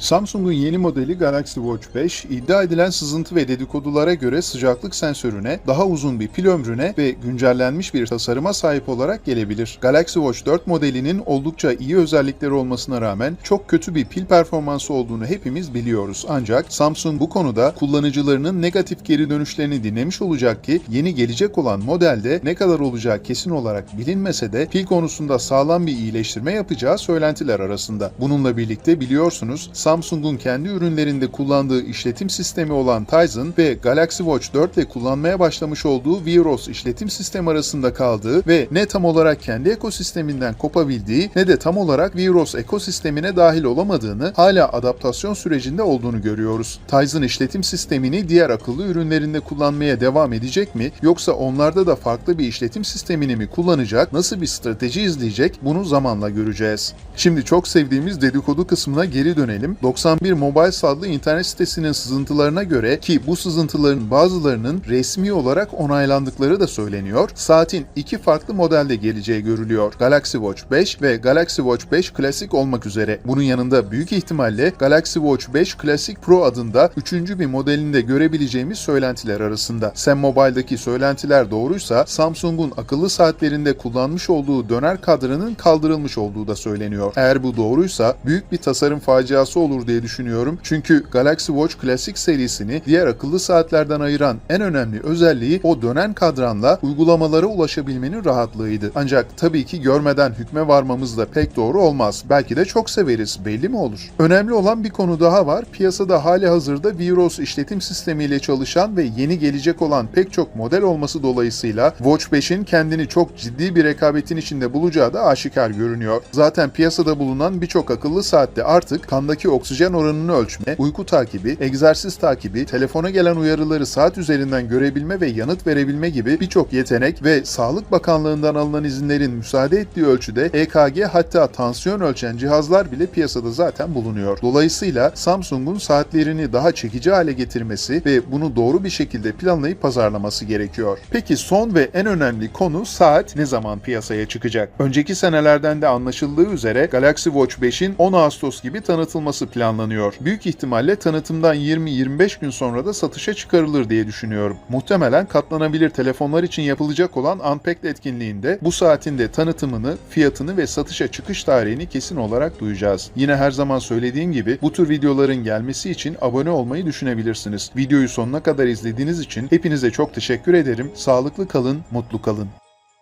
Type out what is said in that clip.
Samsung'un yeni modeli Galaxy Watch 5, iddia edilen sızıntı ve dedikodulara göre sıcaklık sensörüne, daha uzun bir pil ömrüne ve güncellenmiş bir tasarıma sahip olarak gelebilir. Galaxy Watch 4 modelinin oldukça iyi özellikleri olmasına rağmen çok kötü bir pil performansı olduğunu hepimiz biliyoruz. Ancak Samsung bu konuda kullanıcılarının negatif geri dönüşlerini dinlemiş olacak ki yeni gelecek olan modelde ne kadar olacağı kesin olarak bilinmese de pil konusunda sağlam bir iyileştirme yapacağı söylentiler arasında. Bununla birlikte biliyorsunuz Samsung'un kendi ürünlerinde kullandığı işletim sistemi olan Tizen ve Galaxy Watch 4 ile kullanmaya başlamış olduğu Veros işletim sistemi arasında kaldığı ve ne tam olarak kendi ekosisteminden kopabildiği ne de tam olarak Veros ekosistemine dahil olamadığını hala adaptasyon sürecinde olduğunu görüyoruz. Tizen işletim sistemini diğer akıllı ürünlerinde kullanmaya devam edecek mi yoksa onlarda da farklı bir işletim sistemini mi kullanacak, nasıl bir strateji izleyecek bunu zamanla göreceğiz. Şimdi çok sevdiğimiz dedikodu kısmına geri dönelim. 91 Mobile adlı internet sitesinin sızıntılarına göre ki bu sızıntıların bazılarının resmi olarak onaylandıkları da söyleniyor. Saatin iki farklı modelde geleceği görülüyor. Galaxy Watch 5 ve Galaxy Watch 5 Classic olmak üzere. Bunun yanında büyük ihtimalle Galaxy Watch 5 Classic Pro adında üçüncü bir modelini de görebileceğimiz söylentiler arasında. Sam Mobile'daki söylentiler doğruysa Samsung'un akıllı saatlerinde kullanmış olduğu döner kadranın kaldırılmış olduğu da söyleniyor. Eğer bu doğruysa büyük bir tasarım faciası olur diye düşünüyorum. Çünkü Galaxy Watch Classic serisini diğer akıllı saatlerden ayıran en önemli özelliği o dönen kadranla uygulamalara ulaşabilmenin rahatlığıydı. Ancak tabii ki görmeden hükme varmamız da pek doğru olmaz. Belki de çok severiz, belli mi olur? Önemli olan bir konu daha var. Piyasada hali hazırda Veros işletim sistemiyle çalışan ve yeni gelecek olan pek çok model olması dolayısıyla Watch 5'in kendini çok ciddi bir rekabetin içinde bulacağı da aşikar görünüyor. Zaten piyasada bulunan birçok akıllı saatte artık kandaki oksijen oranını ölçme, uyku takibi, egzersiz takibi, telefona gelen uyarıları saat üzerinden görebilme ve yanıt verebilme gibi birçok yetenek ve Sağlık Bakanlığı'ndan alınan izinlerin müsaade ettiği ölçüde EKG hatta tansiyon ölçen cihazlar bile piyasada zaten bulunuyor. Dolayısıyla Samsung'un saatlerini daha çekici hale getirmesi ve bunu doğru bir şekilde planlayıp pazarlaması gerekiyor. Peki son ve en önemli konu saat ne zaman piyasaya çıkacak? Önceki senelerden de anlaşıldığı üzere Galaxy Watch 5'in 10 Ağustos gibi tanıtılması planlanıyor. Büyük ihtimalle tanıtımdan 20-25 gün sonra da satışa çıkarılır diye düşünüyorum. Muhtemelen katlanabilir telefonlar için yapılacak olan Unpacked etkinliğinde bu saatin de tanıtımını, fiyatını ve satışa çıkış tarihini kesin olarak duyacağız. Yine her zaman söylediğim gibi bu tür videoların gelmesi için abone olmayı düşünebilirsiniz. Videoyu sonuna kadar izlediğiniz için hepinize çok teşekkür ederim. Sağlıklı kalın, mutlu kalın.